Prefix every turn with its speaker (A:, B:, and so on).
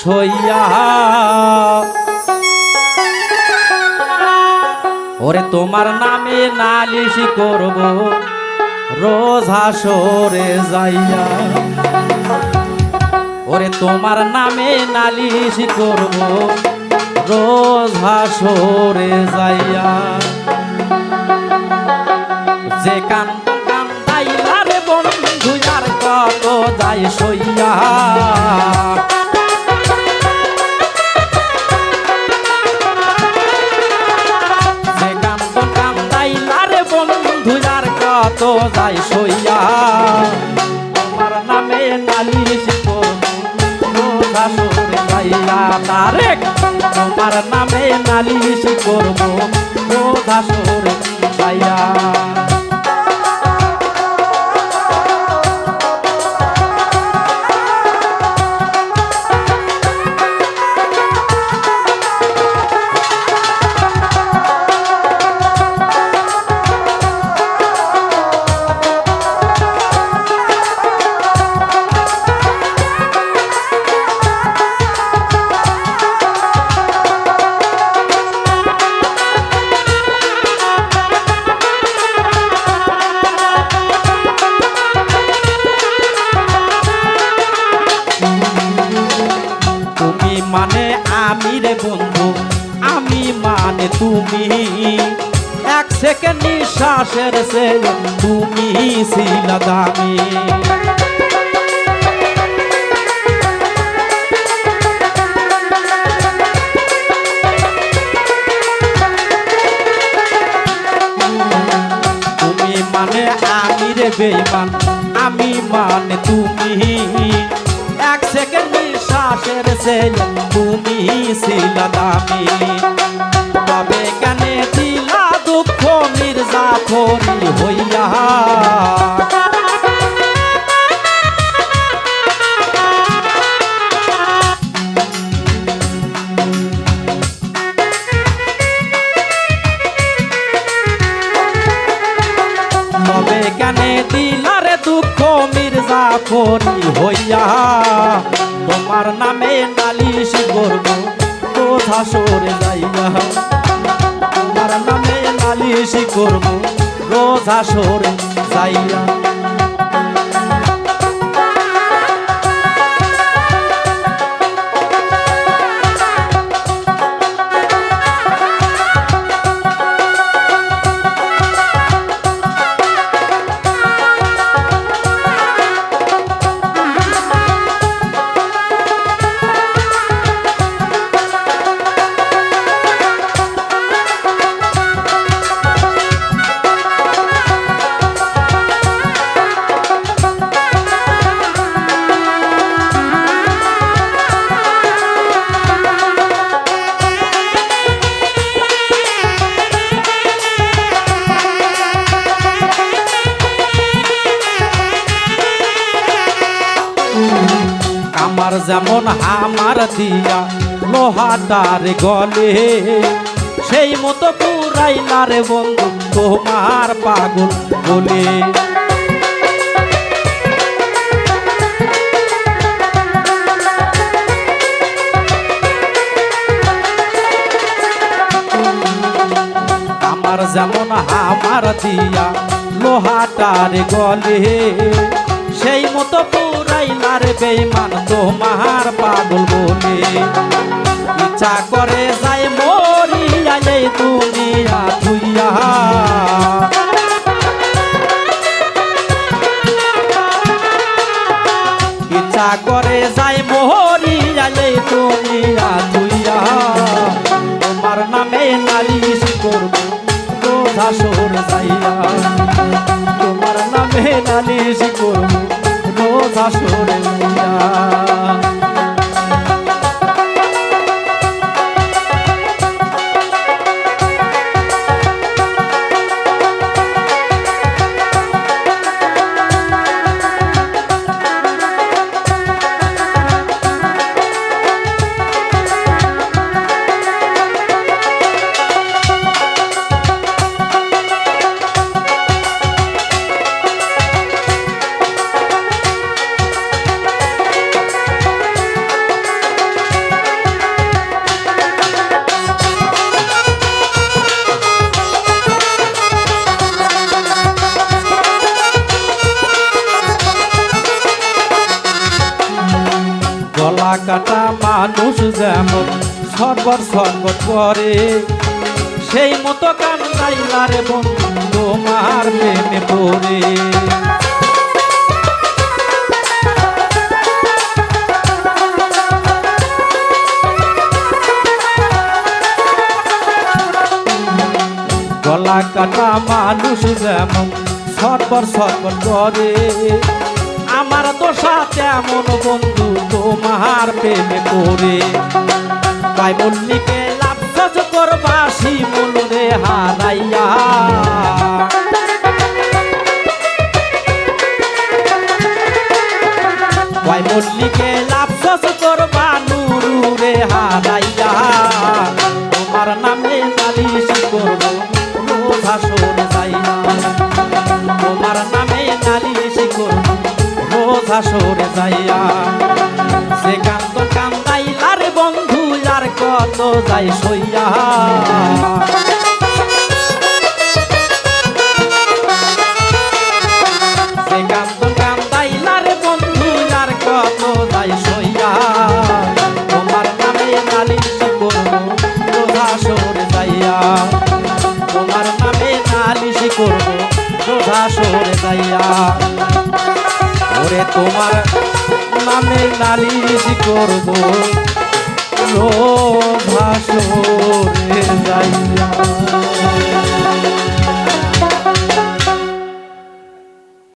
A: সইয়া ওরে তোমার নামে নালিশ করব, রোজ হাসরে যাইয়া। ওরে তোমার নামে নালিশ করব, রোজ হাসরে যাইয়া। যাই সইয়া। আমার নামে নালিশ যাইয়া। তারেক তোমার নামে নালিশ করব শাশুড়ি যাইয়া। আমি রে বন্ধু, আমি মানে তুমি। এক সেকেন্ড নিঃশ্বাসের সে তুমি ছিল দামি। মানে আমি মানে তুমি। এক সেকেন্ড নিঃশ্বাসের সে তুমি ছিল দামি। তবে কেন দিলা দুঃখ মির্জাফরি হইয়া। কেন দিলারে দুঃখ মির্জাফরি হইয়া। তোমার নামে নালিশ করব। কোথা সরে যাইয়া তোমার নামে নালিশ করব। রোজা সরে যাইয়া আমার যেমন আমার দিয়া লোহাটার গলে, সেই মতো পুরাইলার বন্ধু তোমার পাগল বলে। আমার যেমন আমার দিয়া লোহাটার গলে, সেই মতো পুরাইলার বেইমান তোমার পাগল বলে ইচ্ছা করে যাই মরিয়া এই দুনিয়া ধুইয়া। ইচ্ছা করে যাই মরিয়া এই দুনিয়া ধুইয়া। তোমার নামে নালিশ করব কোথা সর যাইয়া। তোমার নামে নালিশ করব কোথা সরে কাটা মানুষ যেমন সর্বর সর্বর করে, সেই মতো কান গাইলার বন্ধু তোমার প্রেমে পড়ে। গলা কাটা মানুষ যেমন সর্বর সর্বর করে আমার দোষা তেমন বন্ধু তোমার প্রেমে করে তাই মল্লিকে রোজা সরে যাইয়া। সে কান্দ কান্দাইলার বন্ধু আর কত যাই সইয়া। সে কান্দ কান্দাইলার বন্ধু আর কত যাই সইয়া। তোমার নামে নালিশ করব, রোজা সরে যাইয়া। ওরে তোমার নামে নালিশ করব। রোধা যাইয়া